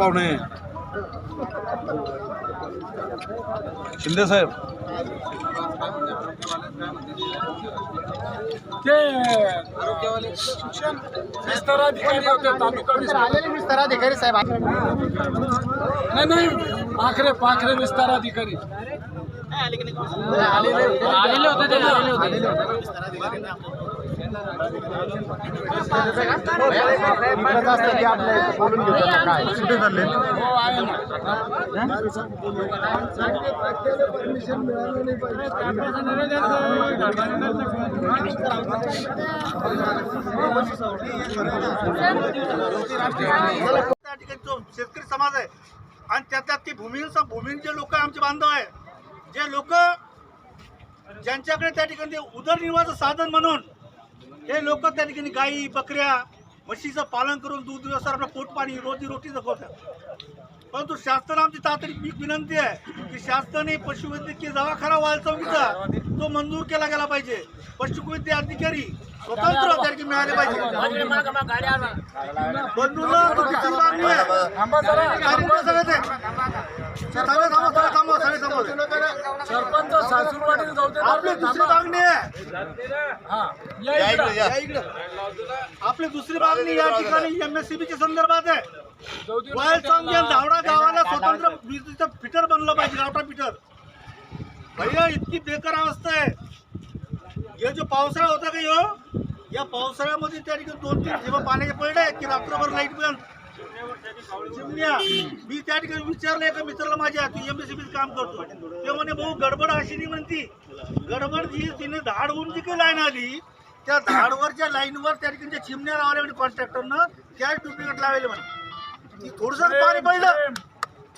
पाहुणे. शिंदे साहेब. ते विस्ताराधिकारी होते तालुका विस्तार आलेले विस्ताराधिकारी साहेब. नाही नाही पाखरे पाखरे विस्ताराधिकारी. आलेले होते आलेले होते. कुठे चालले त्या ठिकाणी जो शेतकरी समाज आहे. आणि त्याच्यात ती भूमी भूमीचे लोक आमचे बांधव आहे जे लोक ज्यांच्याकडे त्या ठिकाणी ते उदरनिर्वाहाचं साधन म्हणून हे लोक त्या ठिकाणी गाई बकऱ्या म्हशीचं पालन करून दूध व्यवसाय आपलं पोट पाणी रोजी रोटी जगवतात परंतु शासनाला आमची तातडी पीक विनंती आहे की शासनाने पशुवैद्यकीय दवाखाना चौकीचा तो मंजूर केला गेला पाहिजे. पशुवैद्य अधिकारी स्वतंत्र अधिकारी मिळाले पाहिजे. बंधूला सरपंच सासूरवाडी जाऊ दे आपली दुसरी मागणी आहे हा या इकडं. या इकडं. आपली दुसरी मागणी या ठिकाणी संदर्भात आहे धावडा गावाला स्वतंत्र विजेचं फिटर बनलं पाहिजे गावठा फिटर भैया इतकी बेकार अवस्था आहे हे जो पावसाळा होता का ह्यो या पावसाळ्यामध्ये त्या ठिकाणी दोन तीन जेव्हा पाण्याचे पडले की रात्रभर लाईट बंद। चिमण्या मी त्या ठिकाणी विचारलं एका मित्राला माझ्या तू एमएससीबी काम करतो. ते म्हणे भाऊ गडबड अशी नाही म्हणती. गडबड जी तिने धाड होऊन जी काही लाईन आली त्या धाडवरच्या लाईनवर त्या ठिकाणी चिमण्या लावल्या म्हणजे कॉन्ट्रॅक्टरनं त्याच डुप्लिकेट लावले म्हणे. ती थोडंसं पाणी पडलं.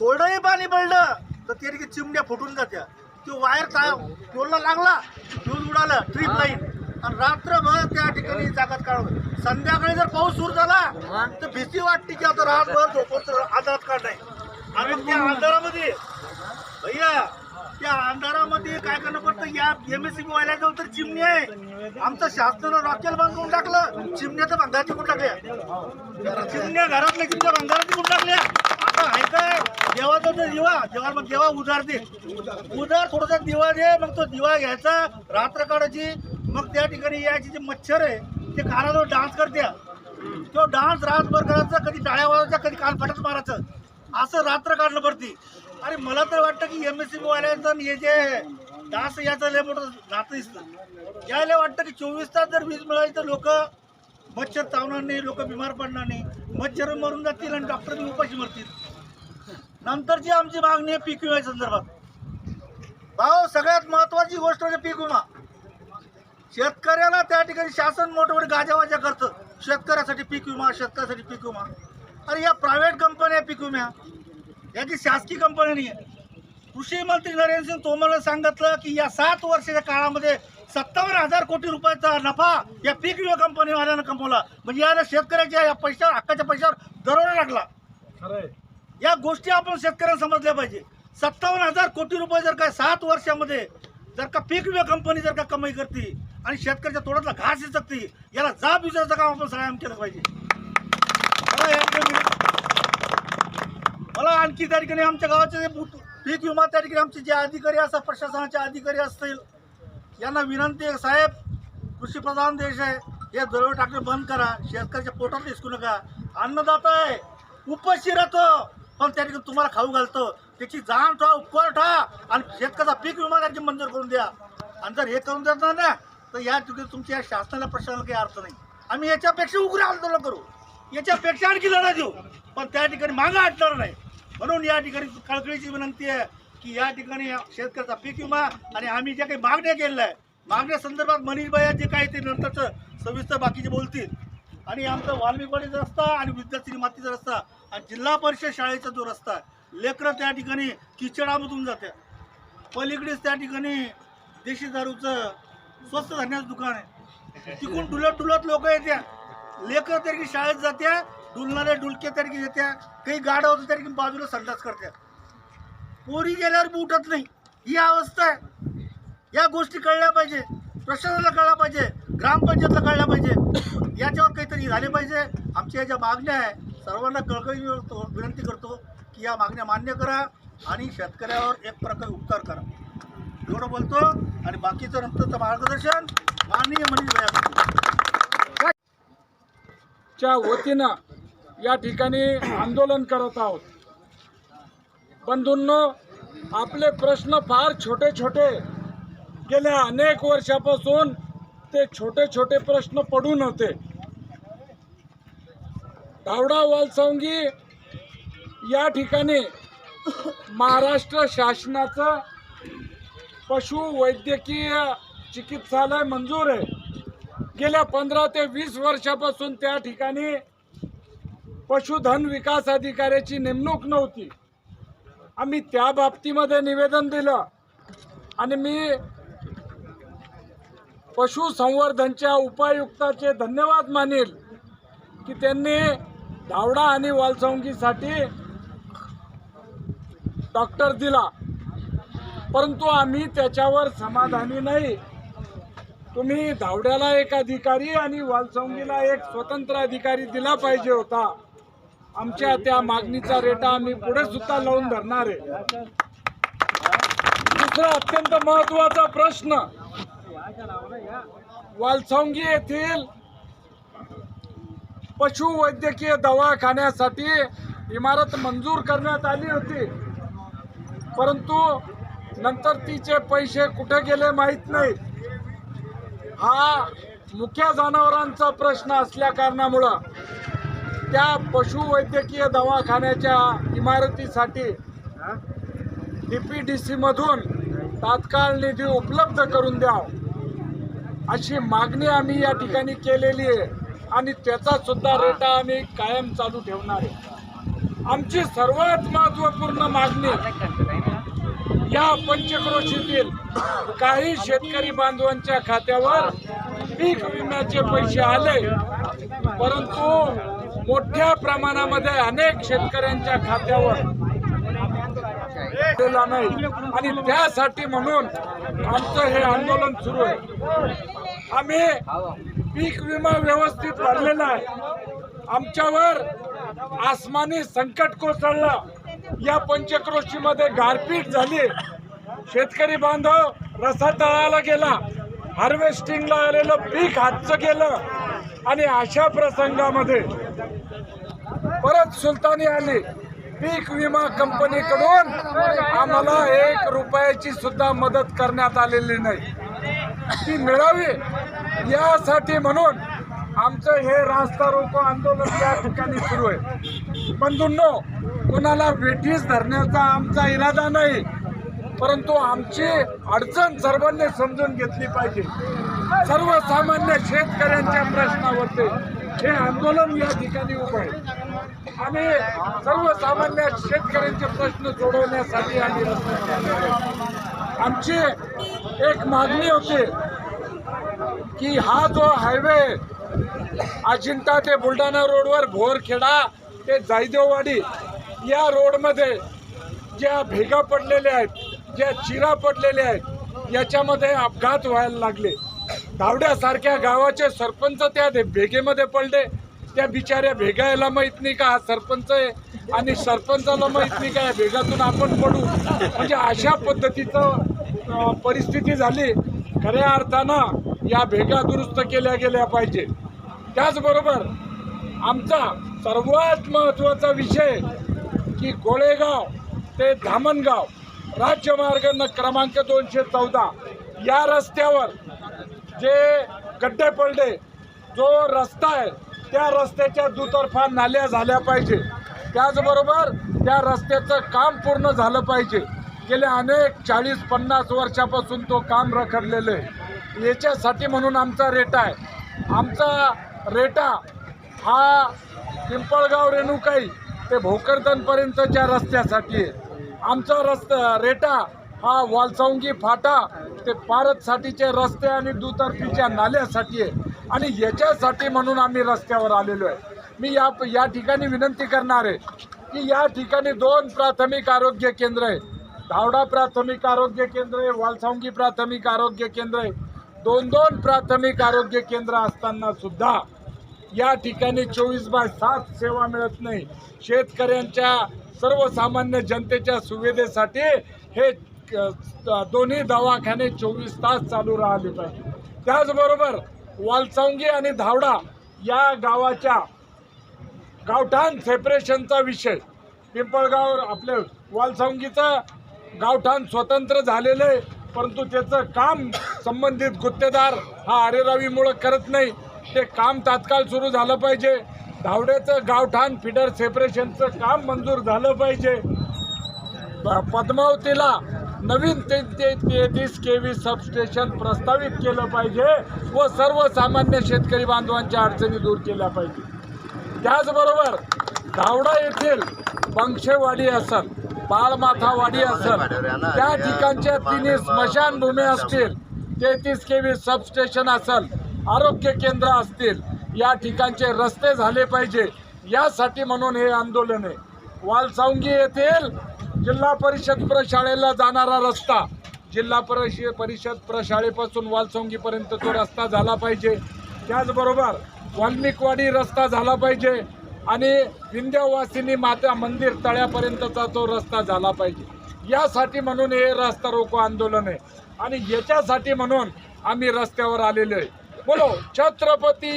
थोडंही पाणी पडलं तर त्या ठिकाणी चिमण्या फुटून जात्या. तो वायर काय टोलला लागला दूध उडालं ट्रीप लाईन आणि रात्रभर त्या ठिकाणी जागात काढ संध्याकाळी जर पाऊस सुरू झाला तर भीती वाटते की आता रातभर झोपत आधारात काढणार आणि त्या अंधारामध्ये भैया त्या अंधारामध्ये काय करणं पडतं? या एमएससी वाल्याजवळ तर चिमणी आहे. आमचं शासनानं रॉकेल करून टाकलं. चिमण्या तर भंगार टिकून टाकल्या. चिमण्या घरातल्या चिमण्या भंगारात टिकून टाकल्या. आता आहे काय? देवाचा तो दिवा. जेव्हा मग देवा उधार दे. उधार थोडासा दिवा दे. मग तो दिवा घ्यायचा. रात्र काढायची. मग त्या ठिकाणी यायचे जे मच्छर आहे ते कानाजवळ डान्स करत्या. तो डान्स रातभर करायचा कधी टाळ्या वाजायचा कधी कान फटक मारायचं. असं रात्र काढलं पडते. अरे मला तर वाटतं की एम एस सी वाल्याचं हे जे डास याचं लय मोठं नातं दिसतं यायला वाटतं की चोवीस तास जर वीज मिळाली तर लोक मच्छर चावणार नाही लोक बिमार पडणार नाही. मच्छर मरून जातील आणि डॉक्टर उपाशी मरतील. नंतरची आमची मागणी आहे पीक विम्या संदर्भात. भाऊ सगळ्यात महत्वाची गोष्ट म्हणजे पीक विमा. शेतकऱ्याला त्या ठिकाणी शासन मोठं मोठे गाजावाजा करतं. शेतकऱ्यासाठी पीक विमा शेतकऱ्यासाठी पीक विमा. अरे या प्रायव्हेट कंपन्या पीक विम्या. या की शासकीय कंपन्या नाही आहे कृषी मंत्री नरेंद्र सिंग तोमरने सांगितलं की या सात वर्षाच्या काळामध्ये सत्तावन्न हजार कोटी रुपयाचा नफा या पीक विमा कंपनीवाल्यानं कमवला. म्हणजे याला शेतकऱ्याच्या या पैशावर हक्काच्या पैशावर दरोडा लागला. या गोष्टी आपण शेतकऱ्यांना समजल्या पाहिजे. सत्तावन्न हजार कोटी रुपये जर का सात वर्षामध्ये जर का पीक विमा कंपनी जर का कमाई करते आणि शेतकऱ्याच्या तोडातला घास शकते याला जाब विचारायचं काम आपण सगळ्यांनी केलं पाहिजे. मला या- मला आणखी त्या ठिकाणी आमच्या गावाचे जे पीक विमा त्या ठिकाणी आमचे जे अधिकारी असतात प्रशासनाचे अधिकारी असतील यांना विनंती आहे साहेब कृषीप्रधान देश आहे हे दरड टाकणे बंद करा शेतकऱ्याच्या पोटात दिसू नका. अन्नदाता आहे उपशी राहतो पण त्या ठिकाणी तुम्हाला खाऊ घालतो. त्याची जाण ठेवा उपकार ठेवा आणि शेतकऱ्याचा पीक विमा त्यांची मंजूर करून द्या. आणि जर हे करून देत ना तर या चुकीत तुमच्या या शासनाला प्रश्नाला काही अर्थ नाही. आम्ही याच्यापेक्षा उग्र आंदोलन करू. याच्यापेक्षा आणखी लढा देऊ. पण त्या ठिकाणी मागं हटणार नाही. म्हणून या ठिकाणी कळकळीची विनंती आहे की या ठिकाणी शेतकऱ्याचा पीक विमा आणि आम्ही ज्या काही मागण्या केलेल्या आहे मागण्या संदर्भात मनीषबाई जे काही ते नंतरचं सविस्तर बाकीचे बोलतील. आणि आमचा वाल्मिकवाडीचा रस्ता आणि विद्यार्थी मातीचा रस्ता आणि जिल्हा परिषद शाळेचा जो रस्ता आहे लेकरं त्या ठिकाणी किचडामधून जाते पलीकडेच त्या ठिकाणी देशी दारूचं स्वस्त धान्याचं दुकान आहे. तिकडून डुलत डुलत लोक येत्या. लेकर तरी शाळेत जात्या डुलणाऱ्या डुलके तरी येत्या काही गाड्या होत्या तरी बाजूला संडास करत्या. पोरी गेल्यावर बी उठत नाही. ही अवस्था आहे. या गोष्टी कळल्या पाहिजे प्रशासनाला कळल्या पाहिजे ग्रामपंचायतला कळल्या पाहिजे. याच्यावर काहीतरी झाले पाहिजे. आमच्या या ज्या मागण्या आहे सर्वांना कळकळी विनंती करतो की या मागण्या मान्य करा आणि शेतकऱ्यावर एक प्रकारे उपकार करा. एवढं बोलतो. आणि बाकीचं नंतरचं मार्गदर्शन माननीय मनीष च्या वतीनं या ठिकाणी आंदोलन करत आहोत. बंधूंनो आपले प्रश्न फार छोटे छोटे. गेल्या अनेक वर्षापासून ते छोटे छोटे प्रश्न पडून होते धावडा वालसावंगी या ठिकाणी महाराष्ट्र शासनाचं पशुवैद्यकीय चिकित्सालय मंजूर आहे. गेल्या पंधरा ते वीस वर्षापासून त्या ठिकाणी पशुधन विकास अधिकाऱ्याची नेमणूक नव्हती. आम्ही त्या बाबतीमध्ये निवेदन दिलं आणि मी पशुसंवर्धनच्या उपायुक्ताचे धन्यवाद मानेल की त्यांनी धावडा आणि वालसंगीसाठी डॉक्टर दिला. परंतु आम्ही त्याच्यावर समाधानी नाही. तुम्ही धावड्याला एक अधिकारी आणि वालसंगीला एक स्वतंत्र अधिकारी दिला पाहिजे होता. आमच्या त्या मागणीचा रेटा आम्ही पुढे सुद्धा लावून धरणार आहे. दुसरा अत्यंत महत्त्वाचा प्रश्न. वालसंगी येथील पशुवैद्यकीय दवाखान्यासाठी इमारत मंजूर करण्यात आली होती. परंतु नंतर तिचे पैसे कुठे गेले माहीत नाही. हा मुख्या जनावरांचा प्रश्न असल्या कारणामुळं त्या पशुवैद्यकीय दवाखान्याच्या इमारतीसाठी डी पी डी सीमधून तात्काळ निधी उपलब्ध करून द्याव. अशी मागणी आम्ही या ठिकाणी केलेली आहे आणि त्याचा सुद्धा रेटा आम्ही कायम चालू ठेवणार आहे. आमची सर्वात महत्त्वपूर्ण मागणी या पंचक्रोशीतील काही शेतकरी बांधवांच्या खात्यावर पीक विम्याचे पैसे आले. परंतु मोठ्या प्रमाणामध्ये अनेक शेतकऱ्यांच्या खात्यावर दिला नाही. आणि त्यासाठी म्हणून आमचं हे आंदोलन सुरू आहे. आम्ही पीक विमा व्यवस्थित भरलेला आहे. आमच्यावर आसमानी संकट कोसळला. या पंचक्रोशीमध्ये गारपीट झाली. शेतकरी बांधव रसा तळाला गेला. हार्वेस्टिंगला आलेलं पीक हातचं गेलं. आणि अशा प्रसंगामध्ये परत सुलतानी आली. पीक विमा कंपनीकडून आम्हाला एक रुपयाची सुद्धा मदत करण्यात आलेली नाही. ती मिळावी यासाठी म्हणून आमचं हे रास्ता रोको आंदोलन या ठिकाणी सुरू आहे. बंधूंनो कोणाला वेठीस धरण्याचा आमचा इरादा नाही परंतु आमची अडचण सर्वांनी समजून घेतली पाहिजे. सर्वसामान्य शेतकऱ्यांच्या प्रश्नावरती हे आंदोलन या ठिकाणी उभं आहे. आणि सर्वसामान्य शेतकऱ्यांचे प्रश्न सोडवण्यासाठी आम्ही आमची एक मागणी होती की हा जो हायवे अजिंठा ते बुलढाणा रोडवर भोरखेडा ते जायदेववाडी या रोडमध्ये ज्या भेगा पडलेल्या आहेत ज्या चिरा पडलेल्या आहेत याच्यामध्ये अपघात व्हायला लागले. धावड्यासारख्या गावाचे सरपंच त्या दे- भेगेमध्ये पडले. त्या बिचाऱ्या भेगा याला माहीत नाही का हा सरपंच आहे आणि सरपंचाला माहीत नाही का या भेगातून आपण पडू. म्हणजे अशा पद्धतीचं परिस्थिती झाली. खऱ्या अर्थानं या भेगा दुरुस्त केल्या गेल्या पाहिजे. त्याचबरोबर आमचा सर्वात महत्त्वाचा विषय की गोळेगाव ते धामणगाव राज्यमार्ग न क्रमांक दोनशे चौदा या रस्त्यावर जे गड्डे पडले जो रस्ता आहे त्या रस्त्याच्या दुतर्फा नाल्या झाल्या पाहिजे. त्याचबरोबर त्या रस्त्याचं काम पूर्ण झालं पाहिजे. गेल्या अनेक चाळीस पन्नास वर्षापासून तो काम रखडलेलं आहे. याच्यासाठी म्हणून आमचा रेटा आहे. आमचा रेटा हा पिंपळगाव रेणुकाई ते भोकरदनपर्यंतच्या रस्त्यासाठी आहे. आमचा रस्ता रेटा हा वालसावंगी फाटा ते पारतसाठीचे रस्ते आणि दुतर्फीच्या नाल्यासाठी आहे. आणि याच्यासाठी म्हणून आम्ही रस्त्यावर आलेलो आहे. मी या या ठिकाणी विनंती करणार आहे की या ठिकाणी दोन प्राथमिक आरोग्य केंद्र आहे. धावडा प्राथमिक आरोग्य केंद्र आहे वालसावंगी प्राथमिक आरोग्य केंद्र आहे. दोन दोन प्राथमिक आरोग्य केंद्र असताना सुद्धा या ठिकाणी चोवीस बाय सात सेवा मिळत नाही. शेतकऱ्यांच्या सर्वसामान्य जनतेच्या सुविधेसाठी हे दोन्ही दवाखाने चोवीस तास चालू राहिले पाहिजे. त्याचबरोबर वालसावंगी आणि धावडा या गावाच्या गावठाण सेपरेशनचा विषय पिंपळगाव आपले वालसावंगीचं गावठाण स्वतंत्र झालेलं आहे. परंतु त्याचं काम संबंधित गुत्तेदार हा अरेरावीमुळं करत नाही. ते काम तात्काळ सुरू झालं पाहिजे. धावड्याचं गावठाण फिडर सेपरेशनचं काम मंजूर झालं पाहिजे. प- पद्मावतीला नवीन ते ते तेहतीस के व्ही सबस्टेशन प्रस्तावित केलं पाहिजे व सर्वसामान्य शेतकरी बांधवांच्या अडचणी दूर केल्या पाहिजे. त्याचबरोबर धावडा येथील पंक्षेवाडी असल बाळमाथावाडी असल. त्या ठिकाणच्या तिन्ही स्मशानभूमी असतील. तेहतीस के व्ही सबस्टेशन असल. आरोग्य केंद्र असतील. या ठिकाणचे रस्ते झाले पाहिजे. यासाठी म्हणून हे आंदोलन आहे. वालसावंगी येथील जिल्हा परिषद प्रशाळेला जाणारा रस्ता. जिल्हा परिषद परिषद प्रशाळेपासून वालसंगीपर्यंत तो रस्ता झाला पाहिजे. त्याचबरोबर वाल्मिकवाडी रस्ता झाला पाहिजे. आणि विंध्यवासिनी माता मंदिर तळ्यापर्यंतचा तो रस्ता झाला पाहिजे. यासाठी म्हणून हे रस्ता रोको आंदोलन आहे. आणि याच्यासाठी म्हणून आम्ही रस्त्यावर आलेलो आहे. बोलो छत्रपती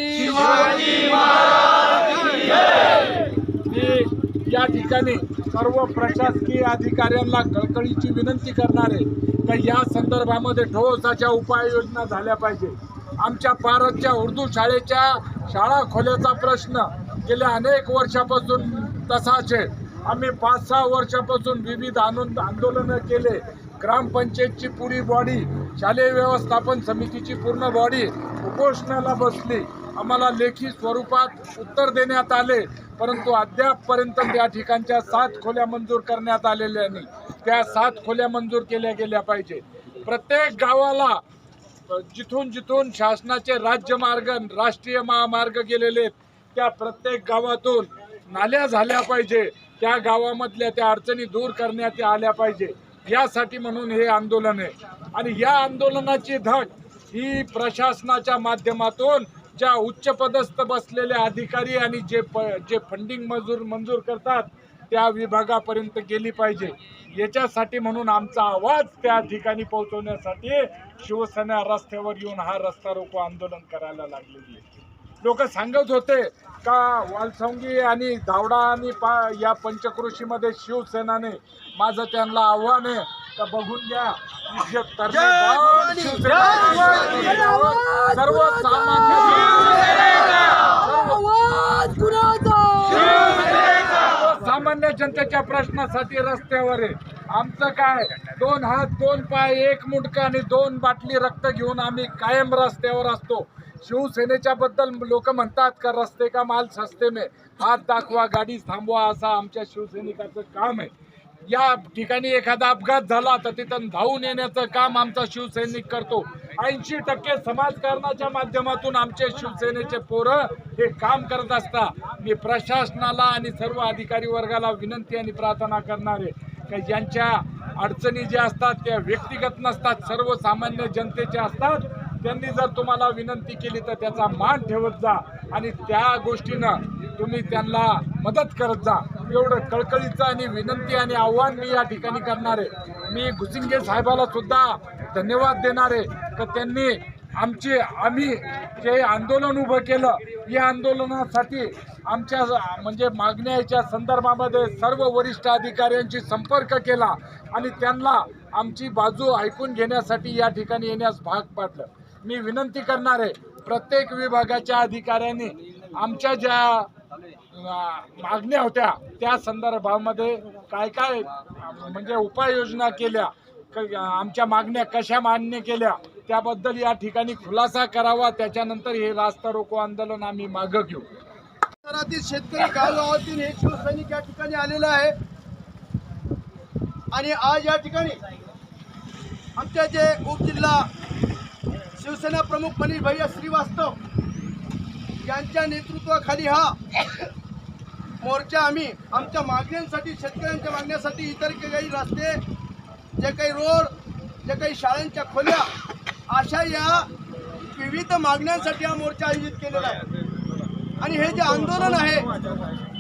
मी या ठिकाणी सर्व प्रशासकीय अधिकाऱ्यांना कळकळीची विनंती करणार आहे का या संदर्भामध्ये ठोस अशा उपाययोजना झाल्या पाहिजे. आमच्या भारतच्या उर्दू शाळेच्या शाळा खोल्याचा प्रश्न गेल्या अनेक वर्षापासून तसाच आहे. आम्ही पाच सहा वर्षापासून विविध आनंद आंदोलनं केले. ग्रामपंचायतची पुरी बॉडी शालेय व्यवस्थापन समितीची पूर्ण बॉडी उपोषणाला बसली. आम्हाला लेखी स्वरूपात उत्तर देण्यात आले परंतु अद्यापपर्यंत त्या ठिकाणच्या सात खोल्या मंजूर करण्यात आलेल्या नाही. त्या सात खोल्या मंजूर केल्या गेल्या पाहिजे. प्रत्येक गावाला जिथून जिथून शासनाचे राज्यमार्ग राष्ट्रीय महामार्ग गेलेले आहेत त्या प्रत्येक गावातून नाल्या झाल्या पाहिजे. त्या गावामधल्या त्या अडचणी दूर करण्यात आल्या पाहिजे. यासाठी म्हणून हे आंदोलन आहे. आणि या आंदोलनाची धग ही प्रशासनाच्या माध्यमातून ज्या उच्चपदस्थ बसलेले अधिकारी आणि जे प जे फंडिंग मंजूर मंजूर करतात त्या विभागापर्यंत गेली पाहिजे. याच्यासाठी म्हणून आमचा आवाज त्या ठिकाणी पोहोचवण्यासाठी शिवसेना रस्त्यावर येऊन हा रस्ता रोको आंदोलन करायला लागलेली आहे. लोक सांगत होते का वालसंगी आणि धावडा आणि पा या पंचकृषीमध्ये शिवसेनाने माझं त्यांना आव्हान आहे का बघून घ्या. सामान्य जनतेच्या प्रश्नासाठी रस्त्यावर आहे. आमचं काय? दोन हात दोन पाय एक मुंडकं आणि दोन बाटली रक्त घेऊन आम्ही कायम रस्त्यावर असतो. शिवसेनेच्या बद्दल लोक म्हणतात का रस्ते का माल सस्ते में? हात दाखवा गाडी थांबवा असा आमच्या शिवसैनिकाचं काम आहे. या ठिकाणी एखादा अपघात झाला तर तिथं धावून येण्याचं काम आमचा शिवसैनिक करतो. ऐंशी टक्के समाजकारणाच्या माध्यमातून आमचे शिवसेनेचे पोरं हे काम करत असता मी प्रशासनाला आणि सर्व अधिकारी वर्गाला विनंती आणि प्रार्थना करणार आहे का ज्यांच्या अडचणी ज्या असतात त्या व्यक्तिगत नसतात सर्वसामान्य जनतेच्या असतात. त्यांनी जर तुम्हाला विनंती केली तर त्याचा मान ठेवत जा आणि त्या गोष्टीनं तुम्ही त्यांना मदत करत जा. एवढं कळकळीचं आणि विनंती आणि आव्हान मी या ठिकाणी करणार आहे. मी घुसिंगे साहेबाला सुद्धा धन्यवाद देणार आहे. का त्यांनी आमचे आम्ही जे आंदोलन उभं केलं या आंदोलनासाठी आमच्या म्हणजे मागण्याच्या संदर्भामध्ये सर्व वरिष्ठ अधिकाऱ्यांशी संपर्क केला आणि त्यांना आमची बाजू ऐकून घेण्यासाठी या ठिकाणी येण्यास भाग पाडलं. मी विनंती करणार आहे प्रत्येक विभागाच्या अधिकाऱ्यांनी आमच्या ज्या मागण्या होत्या त्या संदर्भामध्ये काय काय म्हणजे उपाययोजना केल्या क- आमच्या मागण्या कशा मान्य केल्या त्याबद्दल या ठिकाणी खुलासा करावा त्याच्यानंतर हे रास्ता रोको आंदोलन आम्ही मागं घेऊ. शहरातील शेतकरी गावगावातील हे शिवसैनिक या ठिकाणी आलेलं आहे. आणि आज या ठिकाणी आमच्या जे उपजिल्हा शिवसेना प्रमुख मनीष भैया श्रीवास्तव यांच्या नेतृत्वाखाली हा मोर्चा आम्ही आमच्या मागण्यांसाठी शेतकऱ्यांच्या मागण्यासाठी इतर काही रस्ते जे काही रोड जे काही शाळांच्या खोल्या अशा या विविध मागण्यांसाठी हा मोर्चा आयोजित केलेला आहे. आणि हे जे आंदोलन आहे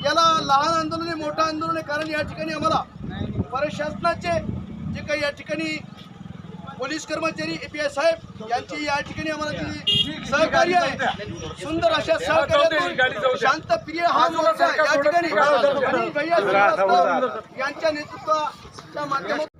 याला लहान आंदोलन आहे मोठं आंदोलन आहे कारण या ठिकाणी आम्हाला प्रशासनाचे जे काही या ठिकाणी पोलीस कर्मचारी एपीआय साहेब यांची या ठिकाणी आम्हाला जी सहकार्य आहे. सुंदर अशा सहकार्यातून शांतप्रिय हा मोर्चा या ठिकाणी यांच्या नेतृत्वाच्या माध्यमातून